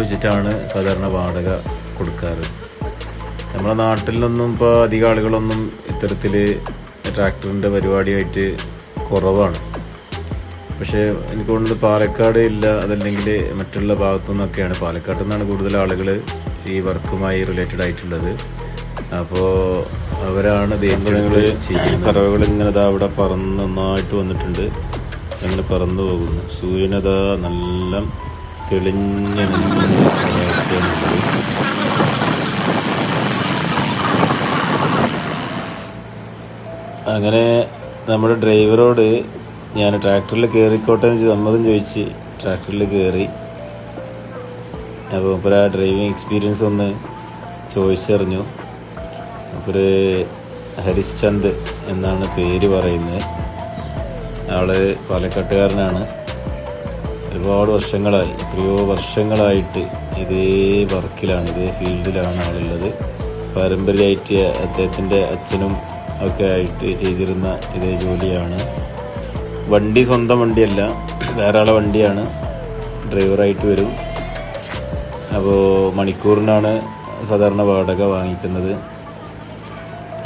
വെച്ചിട്ടാണ് സാധാരണ വാടക കൊടുക്കാറ്. നമ്മുടെ നാട്ടിലൊന്നും ഇപ്പോൾ അധികം ആളുകളൊന്നും ഇത്തരത്തിൽ ട്രാക്ടറിന്റെ പരിപാടിയായിട്ട് കുറവാണ്. പക്ഷേ എനിക്ക് തോന്നുന്നത് പാലക്കാട് ഇല്ല അതല്ലെങ്കിൽ മറ്റുള്ള ഭാഗത്തു നിന്നൊക്കെയാണ് പാലക്കാട്ടിൽ നിന്നാണ് കൂടുതൽ ആളുകൾ ഈ വർക്കുമായി റിലേറ്റഡ് ആയിട്ടുള്ളത്. അപ്പോൾ അവരാണ് ദൈവങ്ങൾ കറവകൾ ഇങ്ങനെ അവിടെ പറന്ന് നന്നായിട്ട് വന്നിട്ടുണ്ട്. അങ്ങനെ പറന്നു പോകുന്നു. സൂര്യനതാ നല്ല തെളിഞ്ഞ് നിൽക്കുന്ന അങ്ങനെ നമ്മുടെ ഡ്രൈവറോട് ഞാൻ ട്രാക്ടറിൽ കയറിക്കോട്ടെ എന്ന് സമ്മതം ചോദിച്ച് ട്രാക്ടറിൽ കയറി. അപ്പോൾ ആ ഡ്രൈവിംഗ് എക്സ്പീരിയൻസ് ഒന്ന് ചോദിച്ചറിഞ്ഞു. അപ്പോൾ ഹരിശ്ചന്ദ് എന്നാണ് പേര് പറയുന്നത്. ആൾ പാലക്കാട്ടുകാരനാണ്. ഒരുപാട് വർഷങ്ങളായി. എത്രയോ വർഷങ്ങളായിട്ട് ഇതേ വർക്കിലാണ് ഇതേ ഫീൽഡിലാണ് ആളുള്ളത്. പാരമ്പര്യമായിട്ട് അദ്ദേഹത്തിന്റെ അച്ഛനും ഒക്കെ ആയിട്ട് ചെയ്തിരുന്ന ഇതേ ജോലിയാണ്. വണ്ടി സ്വന്തം വണ്ടിയല്ല വേറെ ആളെ വണ്ടിയാണ്. ഡ്രൈവറായിട്ട് വരും. അപ്പോൾ മണിക്കൂറിനാണ് സാധാരണ വാടക വാങ്ങിക്കുന്നത്.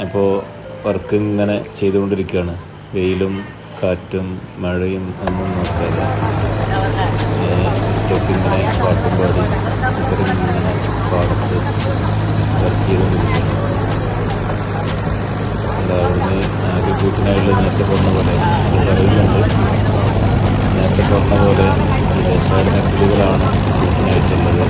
അപ്പോൾ വർക്ക് ഇങ്ങനെ ചെയ്തുകൊണ്ടിരിക്കുകയാണ്. വെയിലും കാറ്റും മഴയും ഒന്നും നോക്കാതെ. ഇങ്ങനെ പാട്ടും പാടി ഇവരിങ്ങനെ പാടത്ത് വർക്ക് ചെയ്തുകൊണ്ടിരിക്കുകയാണ്. അല്ല അവിടുന്ന് ആകെ കൂട്ടിനായുള്ള നേരത്തെ പറഞ്ഞ പോലെ പറയുന്നുണ്ട് നേരത്തെ പറഞ്ഞ പോലെ ഈ ദേശാടന കിളികളാണ് കൂട്ടിനായിട്ടുള്ളത്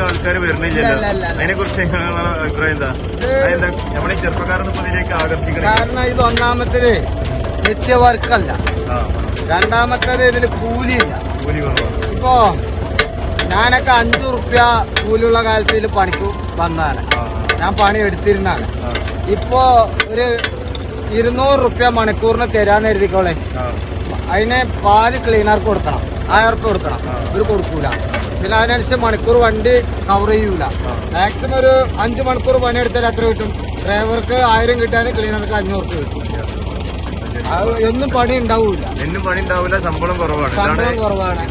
അധികം ആൾക്കാർ വരുന്നില്ലല്ലോ. അതിനെ കുറിച്ച് നിങ്ങളുടെ അഭിപ്രായം എന്താ? അതെന്താ നമ്മുടെ ചെറുപ്പക്കാരൊന്നും ഇപ്പൊ ഇതിലേക്ക് ആകർഷിക്കണം കാരണം ഇത് ഒന്നാമത്തേത് നിത്യവർക്കല്ല. വർക്കല്ല രണ്ടാമത്തേത് ഇതിൽ കൂലിയില്ല. കൂലി കുറവാണ് ഇപ്പോ ഞാനൊക്കെ അഞ്ചു റുപ്യ കൂലിയുള്ള കാലത്ത് ഇതിൽ പണിക്ക് വന്നതാണ്. ഞാൻ പണി എടുത്തിരുന്നാണ് ഇപ്പോ ഒരു ഇരുന്നൂറ് റുപ്യ മണിക്കൂറിന് തരാന്ന് എഴുതിക്കോളെ അതിനെ പാൽ ക്ലീനർക്ക് കൊടുക്കണം. ആയിരം റുപ്യ കൊടുക്കണം. ഇവർ കൊടുക്കൂല. പിന്നെ അതിനനുസരിച്ച് മണിക്കൂർ വണ്ടി കവർ ചെയ്യൂല. മാക്സിമം ഒരു അഞ്ചു മണിക്കൂർ പണിയെടുത്താൽ എത്ര കിട്ടും? ഡ്രൈവർക്ക് ആയിരം കിട്ടാൻ ക്ലീനർക്ക് അഞ്ഞൂറ് കിട്ടും. എന്നും പണി ഉണ്ടാവൂല. എന്നും പണി ഉണ്ടാവില്ല ശമ്പളം കുറവാണ്. ശമ്പളം കുറവാണ്.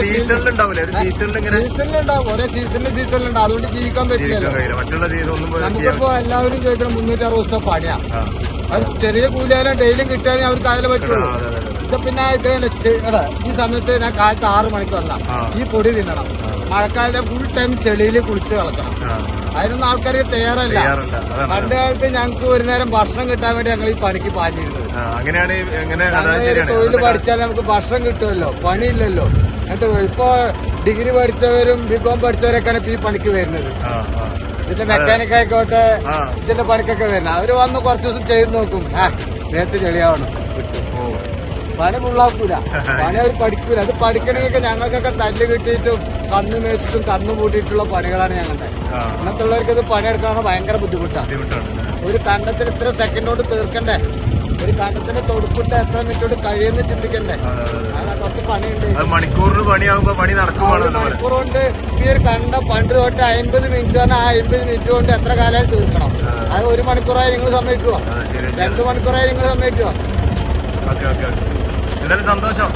സീസണിൽ ഉണ്ടാവില്ല? ഒരു സീസണിൽ ഇങ്ങനെ സീസണിലുണ്ടാവും ഒരേ സീസണിൽ സീസണിലുണ്ടാവും അതുകൊണ്ട് ജീവിക്കാൻ പറ്റില്ല മറ്റുള്ള സീസൺ ഒന്നും നമുക്കിപ്പോ എല്ലാവരും ചോദിക്കണം മുന്നൂറ്റി അറുപത് ദിവസത്തെ പണിയാ. അത് ചെറിയ കൂലിയാലും ഡെയിലി കിട്ടിയാലും അവർക്ക് അതിലെ പറ്റുള്ളൂ. ഇത് പിന്നെ ഇത് എടാ, ഈ സമയത്ത് ഞാൻ കാലത്ത് ആറ് മണിക്ക് വന്ന ഈ പൊടി തിന്നണം. മഴക്കാലത്തെ ഫുൾ ടൈം ചെളിയിൽ കുളിച്ച് കളക്കണം അതിനൊന്നും ആൾക്കാർ തയ്യാറല്ല. പണ്ട് കാലത്ത് ഞങ്ങൾക്ക് ഒരു നേരം ഭക്ഷണം കിട്ടാൻ വേണ്ടി ഞങ്ങൾ ഈ പണിക്ക് പാഞ്ഞിരുന്നത്. അങ്ങനെയാണ് തൊഴിൽ പഠിച്ചാൽ നമുക്ക് ഭക്ഷണം കിട്ടുമല്ലോ. പണിയില്ലല്ലോ. എന്നിട്ട് ഇപ്പോ ഡിഗ്രി പഠിച്ചവരും ബികോം പഠിച്ചവരൊക്കെയാണ് ഇപ്പൊ ഈ പണിക്ക് വരുന്നത്. ഇതിന്റെ മെക്കാനിക് ആയിക്കോട്ടെ. ഇതിന്റെ പണിക്കൊക്കെ വരുന്നത് അവർ വന്ന് കുറച്ച് ദിവസം ചെയ്ത് നോക്കും. ആ നേരത്തെ ചെളിയാവണം. പണി ഫുള്ളാക്കൂല പണി അവർ പഠിക്കൂല. അത് പഠിക്കണമെങ്കിൽ ഞങ്ങൾക്കൊക്കെ തല്ല് കിട്ടിയിട്ടും കന്ന് മേച്ചിട്ടും കന്ന് കൂട്ടിയിട്ടുള്ള പണികളാണ് ഞങ്ങളുടെ അങ്ങനത്തെ ഇന്നത്തുള്ളവർക്ക് ഇത് പണിയെടുക്കാൻ ഭയങ്കര ബുദ്ധിമുട്ടാണ് ബുദ്ധിമുട്ടാണ് ഒരു കണ്ടത്തിൽ ഇത്ര സെക്കൻഡ് കൊണ്ട് തീർക്കണ്ടേ? ഒരു കണ്ടത്തിന് തൊടുപ്പിട്ട് എത്ര മിനിറ്റോട് കഴിയുന്ന ചിന്തിക്കണ്ടേ. കുറച്ച് പണിയുണ്ട്. മണിക്കൂറിന് പണിയാകുമ്പോ പണി നടക്കുവാണ് മണിക്കൂർ കൊണ്ട് ഈ ഒരു കണ്ട പണ്ട് തൊട്ട് അമ്പത് മിനിറ്റ് തന്നെ ആ അമ്പത് മിനിറ്റ് കൊണ്ട് എത്ര കാലമായി തീർക്കണം. അത് ഒരു മണിക്കൂറായി നിങ്ങൾ സമ്മതിക്കുവോ? രണ്ടു മണിക്കൂറായി നിങ്ങൾ സമ്മതിക്കുവോ? Okay okay okay. എന്തായാലും സന്തോഷം.